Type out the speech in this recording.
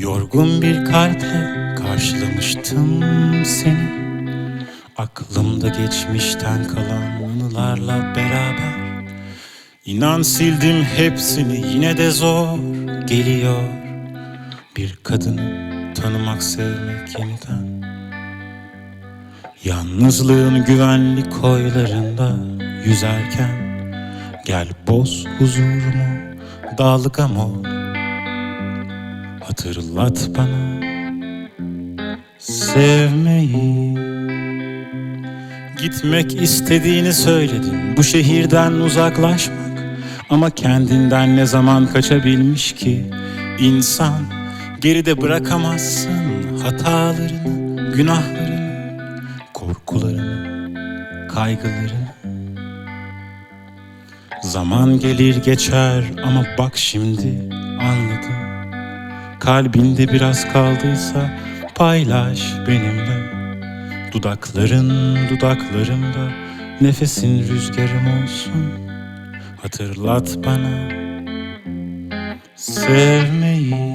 Yorgun bir kalple karşılamıştım seni. Aklımda geçmişten kalan anılarla beraber. İnan sildim hepsini yine de zor geliyor. Bir kadını tanımak sevmek yeniden. Yalnızlığın güvenli koylarında yüzerken Gel boz huzurumu dalgam ol Hatırlat bana sevmeyi. Gitmek istediğini söyledin. Bu şehirden uzaklaşmak. Ama kendinden ne zaman kaçabilmiş ki? İnsan Geride bırakamazsın hatalarını, günahlarını, korkularını, kaygılarını. Zaman gelir geçer ama bak şimdi anladım Kalbinde biraz kaldıysa paylaş benimle. Dudakların dudaklarımda nefesin rüzgarım olsun. Hatırlat bana. Sevmeyi